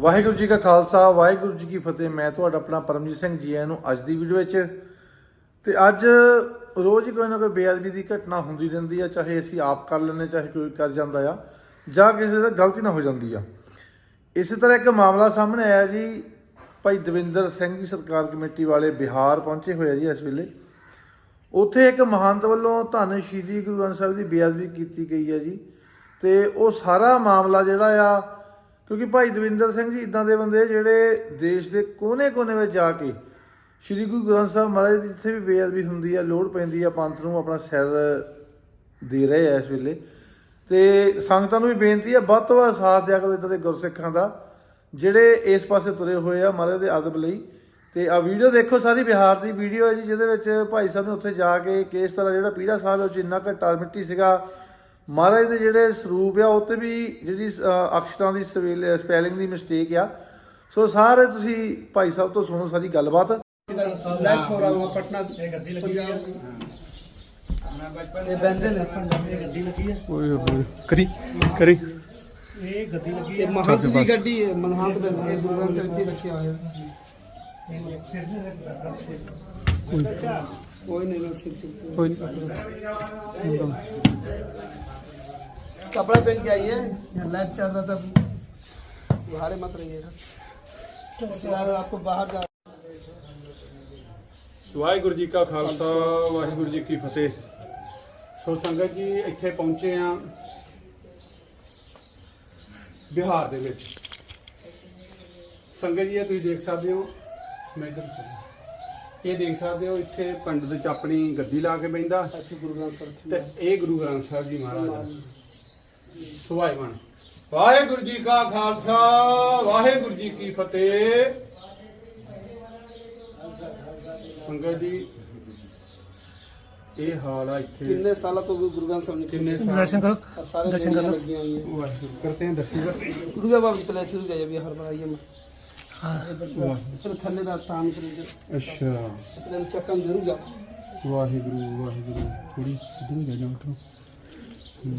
ਵਾਹਿਗੁਰੂ ਜੀ ਕਾ ਖਾਲਸਾ, ਵਾਹਿਗੁਰੂ ਜੀ ਕੀ ਫਤਿਹ। ਮੈਂ ਤੁਹਾਡਾ ਆਪਣਾ ਪਰਮਜੀਤ ਸਿੰਘ ਜੀ ਆਇਆਂ ਨੂੰ ਅੱਜ ਦੀ ਵੀਡੀਓ ਵਿੱਚ। ਤੇ ਅੱਜ ਰੋਜ਼ ਹੀ ਕੋਈ ਨਾ ਕੋਈ ਬੇਅਦਬੀ ਦੀ ਘਟਨਾ ਹੁੰਦੀ ਰਹਿੰਦੀ ਆ, ਚਾਹੇ ਅਸੀਂ ਆਪ ਕਰ ਲੈਂਦੇ, ਚਾਹੇ ਕੋਈ ਕਰ ਜਾਂਦਾ ਆ, ਜਾਂ ਕਿਸੇ ਦਾ ਗਲਤੀ ਨਾ ਹੋ ਜਾਂਦੀ ਆ। ਇਸੇ ਤਰ੍ਹਾਂ ਇੱਕ ਮਾਮਲਾ ਸਾਹਮਣੇ ਆਇਆ ਜੀ, ਭਾਈ ਦਵਿੰਦਰ ਸਿੰਘ ਜੀ ਸਰਕਾਰ ਕਮੇਟੀ ਵਾਲੇ ਬਿਹਾਰ ਪਹੁੰਚੇ ਹੋਏ ਆ ਜੀ ਇਸ ਵੇਲੇ। ਉੱਥੇ ਇੱਕ ਮਹੰਤ ਵੱਲੋਂ ਧੰਨ ਸ਼੍ਰੀ ਗੁਰੂ ਗ੍ਰੰਥ ਸਾਹਿਬ ਦੀ ਬੇਅਦਬੀ ਕੀਤੀ ਗਈ ਹੈ ਜੀ। ਤੇ ਉਹ ਸਾਰਾ ਮਾਮਲਾ ਜਿਹੜਾ ਆ ਕਿਉਂਕਿ ਭਾਈ ਦਵਿੰਦਰ ਸਿੰਘ ਜੀ ਇਦਾਂ ਦੇ ਬੰਦੇ ਜਿਹੜੇ ਦੇਸ਼ ਦੇ ਕੋਨੇ-ਕੋਨੇ ਵਿੱਚ ਜਾ ਕੇ ਸ਼੍ਰੀ ਗੁਰੂ ਗ੍ਰੰਥ ਸਾਹਿਬ ਮਹਾਰਾਜ ਦੀ ਜਿੱਥੇ ਵੀ ਬੇਅਦਬੀ ਹੁੰਦੀ ਆ, ਲੋੜ ਪੈਂਦੀ ਆ, ਪੰਥ ਨੂੰ ਆਪਣਾ ਸਿਰ ਦੇ ਰਹੇ ਆ ਇਸ ਵੇਲੇ। ਤੇ ਸੰਗਤਾਂ ਨੂੰ ਵੀ ਬੇਨਤੀ ਆ, ਵੱਧ ਤੋਂ ਵੱਧ ਸਾਥ ਦਿਆ ਕਰੋ ਇਦਾਂ ਦੇ ਗੁਰਸਿੱਖਾਂ ਦਾ, ਜਿਹੜੇ ਇਸ ਪਾਸੇ ਤੁਰੇ ਹੋਏ ਆ ਮਹਾਰਾਜ ਦੇ ਅਦਬ ਲਈ। ਤੇ ਆ ਵੀਡੀਓ ਦੇਖੋ ਸਾਰੀ ਬਿਹਾਰ ਦੀ ਵੀਡੀਓ ਹੈ ਜੀ, ਜਿਹਦੇ ਵਿੱਚ ਭਾਈ ਸਾਹਿਬ ਨੇ ਉੱਥੇ ਜਾ ਕੇ ਕਿਸ ਤਰ੍ਹਾਂ ਜਿਹੜਾ ਪੀੜਾ ਸਾਹਿਬ ਉਹ ਜਿੰਨਾ ਘਟਾ ਮਿੱਟੀ ਸੀਗਾ ਮਹਾਰਾਜ ਦੇ ਜਿਹੜੇ ਸਰੂਪ ਆ ਉੱਤੇ ਵੀ ਜਿਹੜੀ ਅਕਸ਼ਰਾਂ ਦੀ ਸਪੈਲਿੰਗ ਦੀ ਮਿਸਟੇਕ ਆ। ਸੋ ਸਾਰੇ ਤੁਸੀਂ ਭਾਈ ਸਾਹਿਬ ਤੋਂ ਸੁਣੋ ਸਾਰੀ ਗੱਲਬਾਤ। ਲਾਈਵ ਪ੍ਰੋਗਰਾਮ ਆ ਪਟਨਾ ਤੇ ਗੱਡੀ ਲੱਗੀ ਆ ਮੈਂ ਬਚਪਨ ਦੇ ਬੰਦੇ ਨੇ ਗੱਡੀ ਲੱਗੀ ਆ ਓਏ ਹੋਏ ਕਰੀ ਕਰੀ ਇਹ ਗੱਡੀ ਲੱਗੀ ਹੈ ਮਹਾਂਤ ਦੀ ਗੱਡੀ ਹੈ। ਮਹਾਂਤ ਬੰਦੇ ਕੋਈ ਨਹੀਂ ਸਿਰ ਕੋਈ कपड़ा पहन के आइए यहाँ लाइव चल रहा था बाहर मत रहिएगा फिलहाल आपको बाहर जा ਵਾਹਿਗੁਰੂ ਜੀ ਕਾ ਖਾਲਸਾ ਵਾਹਿਗੁਰੂ ਜੀ ਕੀ ਫਤਿਹ ਸੋ ਸੰਗਤ ਜੀ ਇੱਥੇ ਪਹੁੰਚੇ ਆ ਬਿਹਾਰ ਦੇ ਵਿੱਚ ਸੰਗਤ ਜੀ ਇਹ ਤੁਸੀਂ ਦੇਖ ਸਕਦੇ ਹੋ ਮੈਂ ਇੱਧਰ ਚੱਲਾਂ। ਇਹ ਦੇਖ ਸਕਦੇ ਹੋ ਇੱਥੇ ਪੰਡਤ ਚ ਆਪਣੀ ਗੱਦੀ ਲਾ ਕੇ ਬੈੰਦਾ अच्छी गुरुग्राम सर ਤੇ ਇਹ ਗੁਰੂ ਗ੍ਰੰਥ ਸਾਹਿਬ ਜੀ ਮਹਾਰਾਜ ਸੁਭਾਈ ਬਣ। ਵਾਹਿਗੁਰੂ ਜੀ ਕਾ ਖਾਲਸਾ ਵਾਹਿਗੁਰੂ ਜੀ ਕੀ ਫਤਿਹ। ਸੰਗਤ ਜੀ ਇਹ ਹਾਲ ਆ ਇੱਥੇ। ਕਿੰਨੇ ਸਾਲਾਂ ਤੋਂ ਗੁਰੂ ਗ੍ਰੰਥ ਸਾਹਿਬ ਨੇ ਕਿੰਨੇ ਸਾਲ? ਦਰਸ਼ਨ ਕਰੋ ਦਰਸ਼ਨ ਕਰੋ। ਵਾਹਿਗੁਰੂ ਕਰਤੇ ਹਨ ਦਰਸ਼ਨ ਕਰੋ। ਗੁਰੂ ਦਾ ਬਾਬਾ ਪਲੇਸ ਨੂੰ ਜਾਇਆ ਵੀ ਹਰ ਵਾਰ ਆਈਏ ਹਾਂ। ਫਿਰ ਥੱਲੇ ਦਾ ਸਥਾਨ ਕਰੀਏ ਅੱਛਾ। ਫਿਰ ਚੱਕਣ ਜ਼ਰੂਰ ਜਾ। ਵਾਹਿਗੁਰੂ ਵਾਹਿਗੁਰੂ। ਥੋੜੀ ਸਿੱਧੂ ਜਾ ਜਾ ਉਠੋ। ਹੂੰ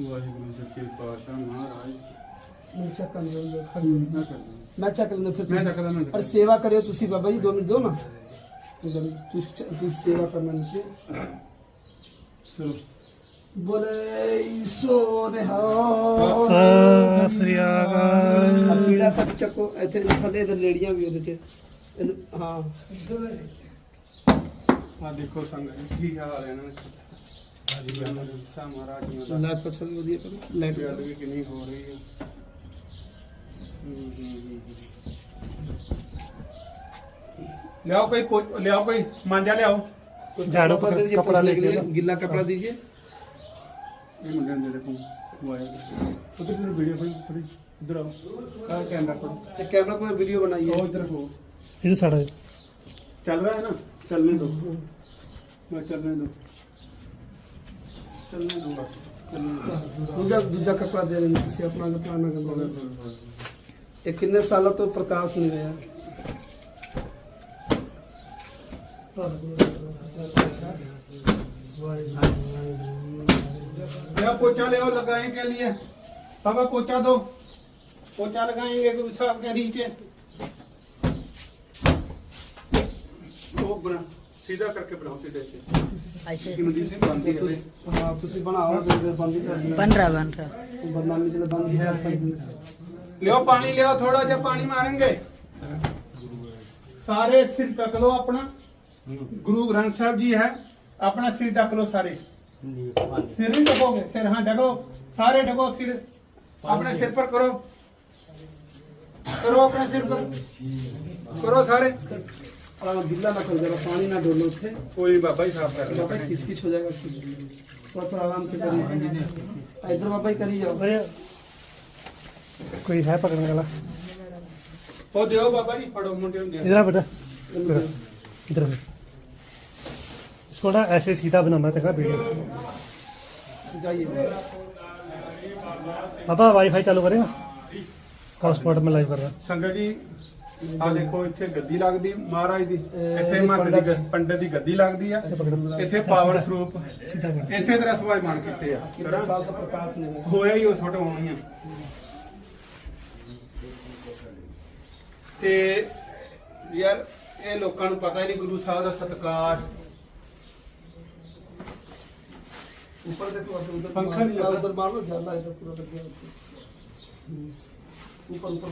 ਵਾਹਿਗੁਰੂ ਸੱਚੇ ਪਾਤਸ਼ਾਹ ਸੇਵਾ ਕਰਿਓ ਤੁਸੀਂ ਬਾਬਾ ਜੀ 2 ਮਿੰਟ ਦਿਓ ਨਾ। ਤੁਸੀਂ ਚ- ਸੇਵਾ ਕਰਨਾ ਨਹੀਂ ਚਲੋ। ਬੋਲੇ ਸੋ ਰਹਾ ਸਤਿ ਸ੍ਰੀ ਅਕਾਲ। ਆ ਚੱਕੋ ਇੱਥੇ ਥੱਲੇ ਤੇ ਲੇੜੀਆਂ ਵੀ ਉਹਦੇ ਤੇ। ਹਾਂ। ਆ ਦੇਖੋ ਸੰਗਤ ਕੀ ਹਾਲ ਹੈ ਇਹਨਾਂ लाइट पर लाइट नहीं हो रही है ले आओ कोई ले आओ कोई मांझा ले आओ झाड़ू पर कपड़ा लेके ले कपड़ा दीजिए। ये मंगन दे देखो तो तो वीडियो थोड़ी इधर आओ। कैमरा पर। अच्छा, कैमरा पर वीडियो बनाइए और इधर हो इधर सड़ा चल रहा है ना? चलने दो। मैं चलने दो। चलने दूंगा दूजा दूजा कपड़ा दे रही किसी अपना कपड़ा ना करो ये कितने साल तो प्रकाश नहीं गया मेरा पोचा ले लगाने के लिए पापा पोचा दो पोचा लगाएंगे तो उसका नीचे तो बना सीधा करके बनाओ सीधे से ऐसे कि मंदिर से बंद ही रहे ਹਾਂ ਤੁਸੀਂ ਬਣਾਓ ਤੇ ਬੰਦ ਹੀ ਕਰ ਦਿਓ बन रहा बन रहा ਬਦਨਾਮੀ ਜਿਹੜਾ ਬੰਦ ਹੀ ਕਰ ਸਕਦੇ ले आओ पानी ले आओ थोड़ा जा पानी मारेंगे सारे सिर ढक लो अपना गुरु ग्रंथ साहब जी है अपना सिर ढक लो सारे सिर नहीं ढकोगे सिर हाँ ढको सारे ढको सिर अपने सिर पर करो करो अपने गिल्ला ना कर पानी ना डोलो कोई बाबा ही साफ़ कर तो बाबा किस किस हो जाएगा कुछ आराम से इधर बाबा कोई है पकड़ने वाला? ओ देओ बाबा जी पड़ो मुंडे इधर बेटा। इधर इसको ना ऐसे सीधा बनाना था वीडियो। बाबा वाईफाई चालू करेगा? हॉटस्पॉट में लाइव कर रहा संगत जी ਆ ਦੇਖੋ ਇੱਥੇ ਗੱਦੀ ਲੱਗਦੀ ਮਹਾਰਾਜ ਦੀ ਇੱਥੇ ਇਹ ਮਹੰਤ ਦੀ ਪੰਡਤ- ਗ- ਪੰਡਤ ਦੀ ਗੱਦੀ ਲੱਗਦੀ ਆ है पकड़ ਇੱਥੇ ਪਾਵਨ ਸਰੂਪ सीधा कर ਇਸੇ ਤਰ੍ਹਾਂ ਸਵਾਈਮਾਨ ਕੀਤੇ ਆ कितने साल का प्रकाश नहीं है ਹੋਇਆ ਹੀ ਉਸ ਫੋਟੋ ਹੋਣੀ ਆ ਤੇ ਯਾਰ ਇਹ ਲੋਕਾਂ ਨੂੰ ਪਤਾ ਹੀ ਨਹੀਂ ਗੁਰੂ ਸਾਹਿਬ ਦਾ ਸਤਿਕਾਰ ऊपर देखो आप उधर पंखा मार- नहीं लगा। उधर मार लो ज्यादा इधर पूरा लग गया हम्म। ऊपर ऊपर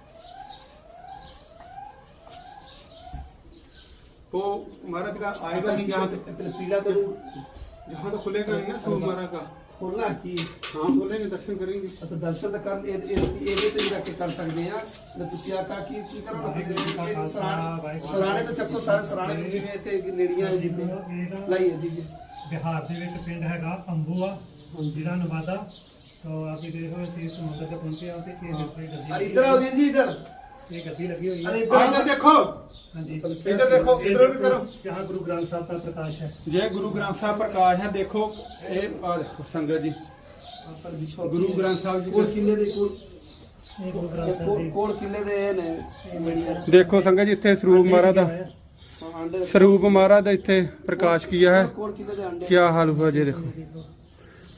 तो महाराज का आएगा नहीं जहाँ पे इतने पीला तो जहाँ तो खुलेगा नहीं ना सूर्य महाराज का खोलना की हाँ खोलेंगे दर्शन करेंगे ਅੱਛਾ ਦਰਸ਼ਨ ਤਾਂ ਕਰਨ ਇਹ ਇਹ ਇਹਦੇ ਤੇ ਵੀ ਰੱਖ ਕੇ ਕਰ ਸਕਦੇ ਆ ਤੇ ਤੁਸੀਂ ਆਕਾ ਕੀ ਕੀ ਕਰੋ ਨਾ ਇਹ ਸਰਾਣੇ ਸਰਾਣੇ ਤਾਂ ਚੱਕੋ ਸਾਰੇ ਸਰਾਣੇ ਵੀ ਜਿਵੇਂ ਇੱਥੇ ਨੇੜੀਆਂ ਜਿੱਤੇ ਲਾਈਏ ਜੀ ਬਿਹਾਰ ਦੇ ਵਿੱਚ ਪਿੰਡ ਹੈਗਾ ਅੰਬੂਆ ਜ਼ਿਲ੍ਹਾ ਨਵਾਦਾ ਤੋਂ ਆਪ ਇਹ ਦੇਖੋ ਅਸੀਂ ਸਮੁੰਦਰ ਤੇ ਪਹੁੰਚੇ ਹਾਂ ਤੇ ਇਹ ਦੇਖੋ ਇਹ ਅਰੇ ਗੱਡੀ ਇੱਧਰ ਆਓ ਵੀਰ ਜੀ ਇੱਧਰ ਇਹ ਗੱਦੀ ਲੱਗੀ ਹੋਈ ਹੈ। ਆ ਇੱਧਰ ਦੇਖੋ। ਹਾਂਜੀ। ਇੱਧਰ ਦੇਖੋ ਇੱਧਰ ਵੀ ਕਰੋ। ਜਹਾਂ ਗੁਰੂ ਗ੍ਰੰਥ ਸਾਹਿਬ ਦਾ ਪ੍ਰਕਾਸ਼ ਹੈ। ਜੇ ਗੁਰੂ ਗ੍ਰੰਥ ਸਾਹਿਬ ਪ੍ਰਕਾਸ਼ ਹੈ ਸੰਗਤ ਜੀ। ਇੱਥੇ ਸਰੂਪ ਮਹਾਰਾਜ ਸਰੂਪ ਮਹਾਰਾਜ ਦਾ ਇੱਥੇ ਪ੍ਰਕਾਸ਼ ਕੀਆ ਹੈ। ਕੀ ਹਾਲ ਜੇ ਦੇਖੋ।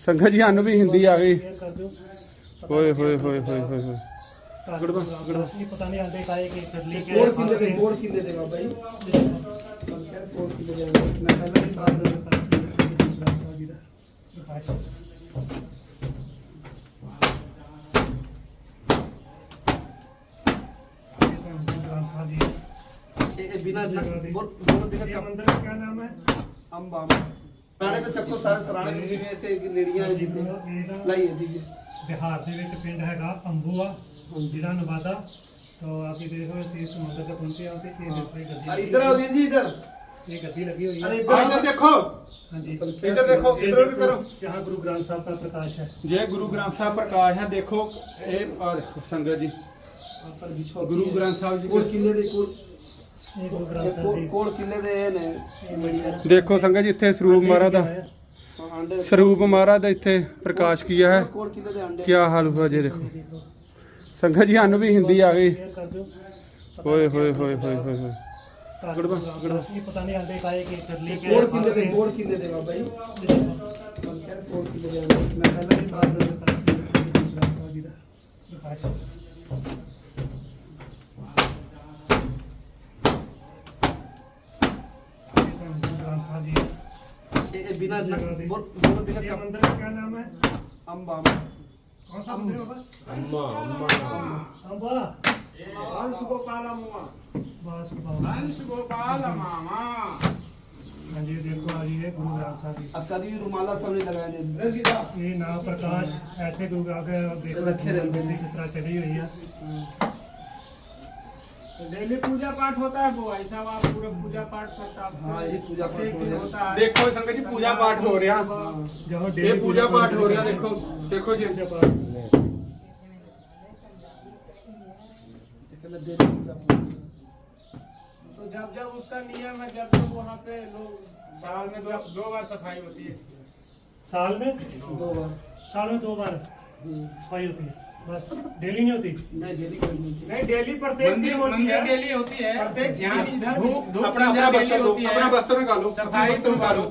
ਸੰਗਤ ਜੀ ਸਾਨੂੰ ਵੀ ਹਿੰਦੀ ਆ ਗਈ। ਹੋਏ ਹੋਏ। ਗੜਬਾ ਗੜਬਾ। ਇਹ ਪਤਾ ਨਹੀਂ ਆਂਡੇ ਕਾਏ ਕਿ ਕਰਲੀ ਕੇ ਕੋਲ ਕਿਲੇ ਦੇ ਕੋਲ ਕਿਲੇ ਦੇ ਬਾਬਾ ਜੀ? ਕੋਲ ਕਿਲੇ ਦੇ ਆਂਡੇ ਮੈਂ ਪਹਿਲਾਂ ਹੀ ਸਾਥ ਦੇ ਇਹ ਇਹ ਬਿਨਾ ਬੋਲ ਬੋਲ ਬਿਨਾ ਮੰਦਿਰ ਦਾ ਨਾਮ ਹੈ? ਅੰਬਾ। ਸਰਾਣੇ ਤਾਂ ਚੱਕੋ ਸਾਰੇ ਸਰਾਣੇ ਵੀ ਇੱਥੇ ਨੇੜੀਆਂ ਜਿੱਤੇ ਲਾਈਏ ਜੀ बिहार के ਵਿੱਚ ਪਿੰਡ ਹੈਗਾ ਅੰਬੂਆ ਜ਼ਿਲ੍ਹਾ ਨਵਾਦਾ तो आप ये देख रहे हो इस समुद्र तक पहुंचे हो तो ये देखो ये गद्दी अरे इधर आओ वीर जी इधर ये गद्दी लगी हुई है इधर इधर देखो हाँ जी इधर देखो इधर भी करो यहाँ गुरु ग्रंथ साहब का प्रकाश है ये गुरु ग्रंथ साहब प्रकाश है देखो ये संगत जी ਗੁਰੂ ਗ੍ਰੰਥ ਸਾਹਿਬ ਜੀ ਕੋਲ ਕਿਲੇ ਦੇ ਕੋਲ ਕੋਲ ਕਿਲੇ ਦੇ ਨੇ ਦੇਖੋ ਸੰਗਤ ਜੀ ਇੱਥੇ ਸਰੂਪ ਮਹਾਰਾਜ ਦਾ ਸਰੂਪ ਮਹਾਰਾਜ ਦਾ ਇੱਥੇ ਪ੍ਰਕਾਸ਼ ਕੀਆ ਹੈ। ਕੀ ਹਾਲ ਹੁਆ ਜੀ ਦੇਖੋ। ਸੰਗਤ ਜੀ ਸਾਨੂੰ ਵੀ ਹਿੰਦੀ ਆ ਗਈ। ਹੋਏ ਹੋਏ ਹੋਏ ਹੋਏ ਹੋਏ ਗੜਬਾ ਗੜਬਾ ਇਹ ਪਤਾ ਨਹੀਂ ਆਂਡੇ ਕਾਏ ਕਿ ਕਰਲੀ ਕੇ ਕੋਲ ਕਿਲੇ ਦੇ ਕੋਲ ਕਿਲੇ ਦੇ ਬਾਬਾ ਜੀ? ਕੋਲ ਕਿਲੇ ਦੇ ਆਂਡੇ ਮੈਂ ਪਹਿਲਾਂ ਹੀ ਸਾਥ ਦੇ ਪ੍ਰਕਾਸ਼ ਗ੍ਰੰਥ ਸਾਹਿਬ ਜੀ ਇਹ ਇਹ ਬਿਨਾ बिना बोलो बिना क्या मंदिर का नाम है? अम्बा कौन सा मंदिर अम्बा अम्बा अम्बा वंश गोपाल वंश गोपाल मामा हाँ जी देखो आज ये गुरु ग्रंथ साहब अब कभी रुमाला सामने लगाया ये नाम प्रकाश ऐसे गुरु ग्रंथ रखे रहते हैं। किस तरह चली हुई है। हाँ। तो डेली पूजा पाठ होता है वो ऐसा वहाँ पूरा पूजा पाठ करता हाँ। पूजा पाठ होता है। देखो शंकर जी पूजा पाठ हो रहा। ये पूजा पाठ हो रहा देखो देखो जी। तो जब जब उसका नियम है जब जब वहाँ पे लोग साल में दो बार सफ़ाई होती है। साल में? दो बार साल में दो बार। सफ़ाई होती है। बस डेली नहीं होती नहीं डेली नहीं डेली प्रत्येक दिन होती है डेली होती है प्रत्येक यहाँ अपना अपना बस्तर दो अपना बस्तर निकालो सफाई बस्तर निकालो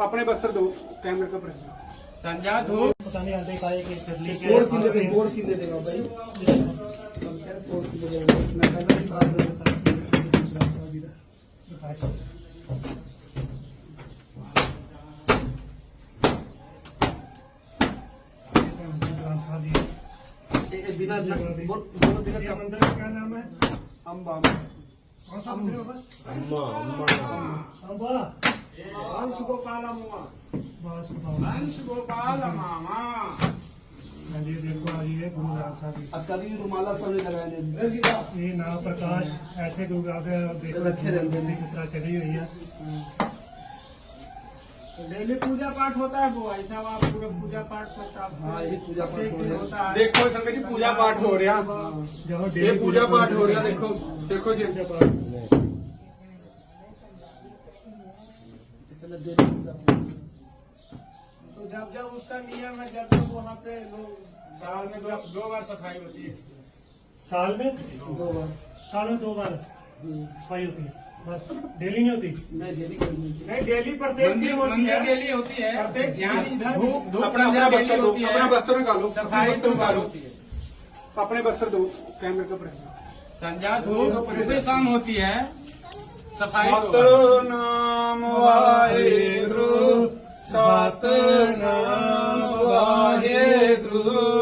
अपने बस्तर दो कैमरे का प्रश्न संजा धूप पता नहीं आते काहे के फिरली के कोड किले दे कोड किले देगा भाई कोड किले देगा मैं कहता हूं साथ में बिना बोल बोलो बिना ये कप मंदिर का क्या नाम है अम्बा कौन सा मंदिर होगा अम्बा अंश गोपाल अम्मा बस बताओ। अंश गोपाल मामा हाँ जी देखो आज ये गुरु ग्रंथ साहब जी। अब कभी रुमाला सामने लगाए ने ये नाव प्रकाश ऐसे गुरु ग्रंथ है और देखो रखे रहते हैं। किस तरह चली हुई है तो डेली पूजा पाठ होता है वो ऐसा आप पूरा पूजा पाठ करता हाँ ये पूजा पाठ हो रहा होता है ਦੇਖੋ ਸੰਗਤ ਜੀ ਪੂਜਾ ਪਾਠ ਹੋ ਰਿਹਾ जो ਇਹ ਪੂਜਾ ਪਾਠ ਹੋ ਰਿਹਾ ਦੇਖੋ ਦੇਖੋ ਜੀ है डेली पूजा पाठ। तो जब जब उसका नियम है जब जब वहाँ पे लोग साल में दो, दो बार सफाई होती है साल में दो बार साल में दो बार हम्म। सफाई होती है बस डेली नहीं होती नहीं डेली करनी नहीं डेली प्रत्येक दिन होती है डेली होती है प्रत्येक धूप अपना अपना बस्तर दो अपना बस्तर निकालो सफाई बस्तर निकालो अपने बस्तर दो कैमरे के ऊपर संध्या धूप सुबह शाम होती है सफाई सतनाम वाहेगुरु सतनाम वाहेगुरु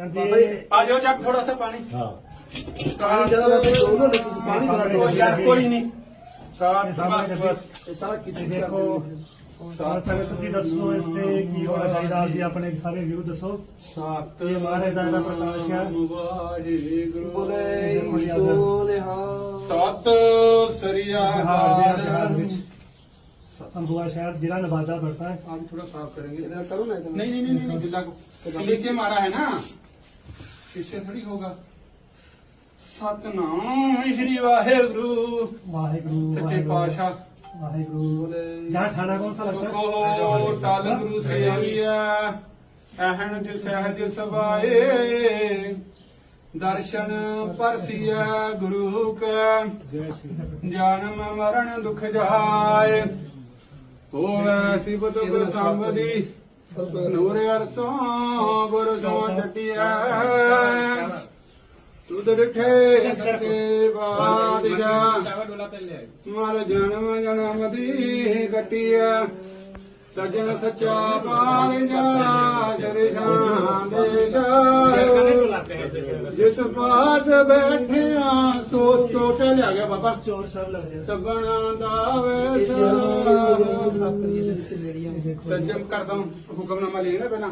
हाँ बाबा जी ये- ਆ ਜਾਓ ਜੱਗ ਥੋੜਾ ਸਾ ਪਾਣੀ पानी ज्यादा रहता है दोनों लेकिन पानी भरा ਉਹ दो ਯਾਰ ਕੋਈ ਨਹੀਂ ਸਾਤ ਬਸ ਬਸ ये सारा किचन का देखो ਸਾਰ ਸੰਗਤ ਤੁਸੀਂ ਦੱਸੋ ਇਸ ਤੇ ਕੀ ਹੋਣਾ ਚਾਹੀਦਾ ਜੀ ਆਪਣੇ ਸਾਰੇ ਵਿਊ ਦੱਸੋ ਸਤ ਇਹ ਮਹਾਰਾਜ ਦਾ ਇਹਦਾ ਪ੍ਰਕਾਸ਼ ਹੈ। ਵਾਹਿਗੁਰੂ बोले सोने हाँ ਸਤ ਸ੍ਰੀਆ ਬਿਹਾਰ ਦੇ ਬਿਹਾਰ ਅਕਾਲ ਵਿੱਚ ਅੰਬੂਆ ਸ਼ਹਿਰ ਜ਼ਿਲ੍ਹਾ ਨਵਾਦਾ पड़ता है आप थोड़ा साफ करेंगे इधर करो ना इधर नहीं नहीं नहीं नहीं गिल्ला को नीचे मारा है ना इससे थोड़ी होगा सतनाम श्री वाहेगुरु वाहेगुरु सच्चे वाहेगुरु पातशाह वाहेगुरु बोले यहाँ खाना कौन सा लगता है ਕੋ ਟਲ ਗੁਰੂ ਸੇਵੀਆ ਅਹਣ ਜਿ ਸਹਿਜ ਸਬਾਏ ਦਰਸ਼ਨ ਪਰਸੀਆ ਗੁਰੂ ਕਾ जय श्री ਜਨਮ ਮਰਨ ਦੁਖ ਜਾਏ ਹੋਵੇ ਸਿਬਤ ਗੁਰ ਸੰਬਦੀ ਸਤਨੂਰ ਅਰਸੋਂ ਗੁਰ ਸੋ ਜਟਿਆ ਤੁਦਰ ਠੇ ਸਤੇ ਬਾਦਿਆ ਮਲ ਜਨਮ ਜਨਮ ਦੀ ਕਟਿਆ ਸਜਣ ਸੱਚਾ ਪਾਲਿਆ ਜਰਹਾਂ ਦੇ ਸ਼ਾਹ ਜਿਸ ਪਾਸ ਬੈਠਿਆ ਸੋਚ ਤੋਂ ਚਲੇ ਆ ਗਿਆ ਬਾਬਾ। ਚੋਰ ਸਰ ਲੱਗ ਸਗਣਾ ਦਾ ਵੇ ਸਜਣ ਕਰਦਾ ਹੁਕਮਨਾਮਾ ਲੈਣਾ ਪਹਿਲਾਂ।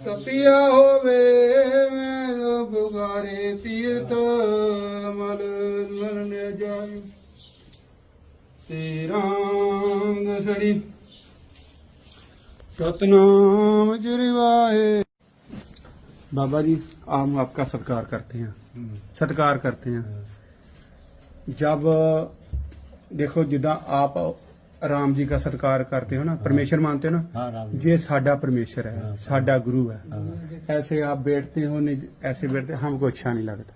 ਤਪਿਆ ਹੋਵੇ ਮੈਂ ਬੁਗਾਰੇ ਤੀਰਥ ਮਲ ਮਰਨ ਜਾਏ ਤੇਰਾਂਗ ਸੜੀ सतनाम चिरवाए बाबा जी हम आपका सत्कार करते हैं सत्कार करते हैं जब देखो जिदा आप राम जी का सत्कार करते हो ना परमेश्वर मानते हो ना ये साडा परमेश्वर है साडा गुरु है ऐसे आप बैठते हो नहीं ऐसे बैठते हमको अच्छा नहीं लगता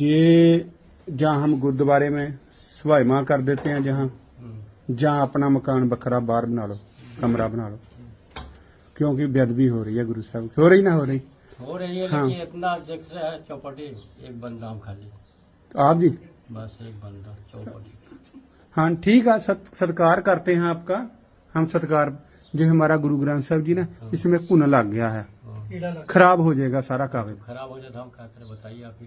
ये जहाँ हम गुरुद्वारे में सवाइमा कर देते हैं जहाँ जहाँ अपना मकान बकरा बाहर बना लो कमरा बना लो क्योंकि बेदबी हो रही है गुरु साहब हो रही ना हो रही हो रही है हाँ। इतना देख रहा है चौपाटी एक बंदा हम खाली तो आप जी बस एक बंदा चौपाटी हाँ ठीक है सत्कार करते हैं आपका। हम सत्कार जो हमारा गुरु ग्रंथ साहब जी ना इसमें कुन लग गया है। खराब हो जाएगा सारा कागज़ खराब हो जाए तो हम क्या करें बताइए आप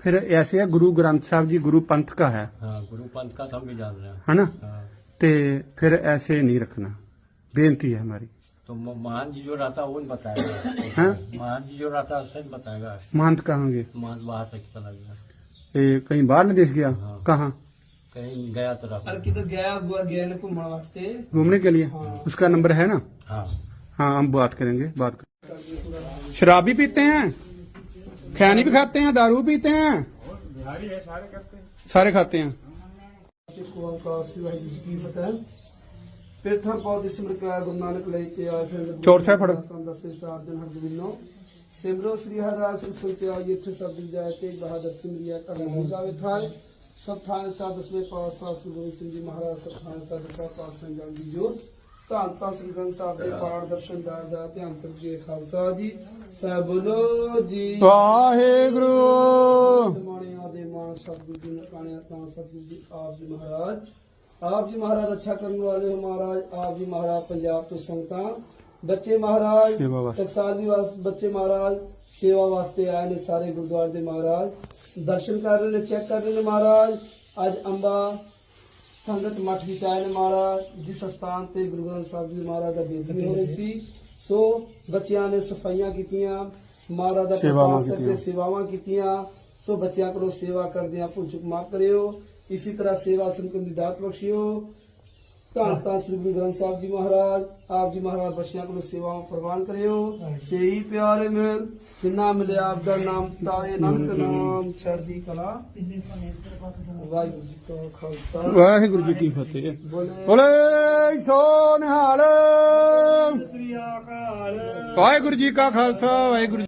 फिर ऐसे है गुरु ग्रंथ साहब जी गुरु पंथ का है। हाँ गुरु पंथ का तो हम भी जान रहे हैं। है ना? हाँ। ते फिर ऐसे नहीं रखना। बेनती है हमारी। तो महान जी जो रहता वो बताएगा। हाँ? महान जी जो रहता है बताएगा। महंत बाहर से गया कहीं बाहर न देख गया? हाँ। कहाँ? कहीं गया तो अरे रहा किधर गया हुआ गया ने घूमने वास्ते घूमने के लिए हाँ। उसका नंबर है ना हाँ हाँ हम बात करेंगे बात कर शराब भी पीते हैं खैनी भी खाते हैं दारू पीते हैं बिहारी है सारे करते हैं सारे खाते हैं सिख का शिवाजी जी की पता है ਪੇਠਾ ਪੌਦੀ ਸਿਮਰ ਕੇ ਆਇਆ ਗੁਰੂ ਨਾਨਕ ਲੈ ਕੇ ਆਇਆ ਫਿਰ ਚੌਰ ਸਾਹਿਬ ਫੜੋ। ਦਸੇ ਸਾਤ ਦਿਨ ਹਰ ਦਿਨੋਂ ਸਿਮਰੋ ਸ੍ਰੀ ਹਰਿ ਰਾਜ ਸਿੰਘ ਸੁਨਤੇ ਆਈ ਇੱਥੇ ਸਭ ਦਿਨ ਜਾਏ ਤੇ ਬਹਾਦਰ ਸਿਮਰਿਆ ਕਰਨਾ ਜਾਵੇ ਥਾਏ ਸਭ ਥਾਂ ਸਾ ਦਸਵੇਂ ਪਾਤਸ਼ਾਹ ਸ੍ਰੀ ਗੁਰੂ ਸਿੰਘ ਜੀ ਮਹਾਰਾਜ ਸਭ ਥਾਂ ਸਾ ਦਸਾ ਪਾਤਸ਼ਾਹ ਜਲ ਦੀ ਜੋਤ। ਧੰਨ ਧੰਨ ਸ੍ਰੀ ਗ੍ਰੰਥ ਸਾਹਿਬ ਦੇ ਪਾਠ ਦਰਸ਼ਨ ਦਾਰ ਦਾ ਧਿਆਨ ਤਰਜੀਏ ਖਾਲਸਾ ਜੀ। ਸਹਿ ਬੋਲੋ ਜੀ। ਵਾਹਿਗੁਰੂ। ਮਾਣਿਆ ਦੇ ਮਾਨ ਸਤਿਗੁਰੂ ਜੀ ਨੇ ਕਾਣਿਆ ਤਾਂ ਸਤਿਗੁਰੂ ਜੀ ਆਪ ਜੀ ਮਹਾਰਾਜ। ਆਪ ਜੀ ਮਹਾਰਾਜ ਅੱਛਾ ਕਰਨ ਵਾਲੇ ਹੋ ਮਹਾਰਾਜ। ਆਪ ਜੀ ਮਹਾਰਾਜ ਪੰਜਾਬ ਤੋਂ ਸੰਗਤਾਂ। ਬੱਚੇ ਮਹਾਰਾਜ ਸੇਵਾ ਵਾਸਤੇ। ਟਕਸਾਲੀ ਵਾਸਤੇ ਬੱਚੇ ਮਹਾਰਾਜ ਸੇਵਾ ਵਾਸਤੇ ਆਏ ਨੇ ਸਾਰੇ ਗੁਰਦੁਆਰੇ ਦੇ ਮਹਾਰਾਜ। ਦਰਸ਼ਨ ਕਰ ਰਹੇ ਨੇ ਚੈੱਕ ਕਰ ਰਹੇ ਨੇ ਮਹਾਰਾਜ। ਅੱਜ ਅੰਬਾ ਸੰਗਤ ਮਠ ਵਿੱਚ ਆਏ ਨੇ ਮਹਾਰਾਜ ਜਿਸ ਸਥਾਨ ਤੇ ਗੁਰੂ ਗ੍ਰੰਥ ਸਾਹਿਬ ਜੀ ਮਹਾਰਾਜ ਦਾ ਬੇਦਬੀ ਹੋ ਰਹੀ ਸੀ। ਸੋ ਬੱਚਿਆਂ ਨੇ ਸਫਾਈਆਂ ਕੀਤੀਆਂ ਮਹਾਰਾਜ ਦਾ ਸੇਵਾਵਾਂ ਪ੍ਰਕਾਸ਼ ਕਰਕੇ। ਸੇਵਾਵਾਂ ਕੀਤੀਆਂ। ਸੋ ਬੱਚਿਆਂ ਕੋਲੋਂ ਸੇਵਾ ਕਰਦਿਆਂ ਭੁੱਲ ਚੁੱਕ ਮਾਫ ਕਰਿਓ। ਇਸੇ ਤਰ੍ਹਾਂ ਸੇਵਾ ਸੰਕਨ ਦੀ ਦਾਤ ਬਖਸ਼ਿਓ। ਧੰਨ ਧੰਨ ਸ੍ਰੀ ਗੁਰੂ ਗ੍ਰੰਥ ਸਾਹਿਬ ਜੀ ਮਹਾਰਾਜ ਆਪ ਜੀ ਮਹਾਰਾਜ ਬੱਚਿਆਂ ਕੋਲੋਂ ਸੇਵਾਵਾਂ ਪ੍ਰਵਾਨ ਕਰਿਓ। ਸੇਈ ਪਿਆਰੇ ਮਿਲ ਜਿੰਨਾ ਮਿਲਿਆ ਆਪ ਦਾ ਨਾਮ ਤਾਏ ਨਾਨਕ ਨਾਮ ਚੜ੍ਹਦੀ ਕਲਾ। ਵਾਹਿਗੁਰੂ ਜੀ ਕਾ ਖਾਲਸਾ। ਵਾਹਿਗੁਰੂ ਜੀ ਕੀ ਫਤਿਹ। ਬੋਲੇ ਬੋਲੇ ਸੋ ਨਿਹਾਲ। ਸ੍ਰੀ ਅਕਾਲ। ਵਾਹਿਗੁਰੂ ਜੀ ਕਾ ਖਾਲਸਾ ਵਾਹਿਗੁਰੂ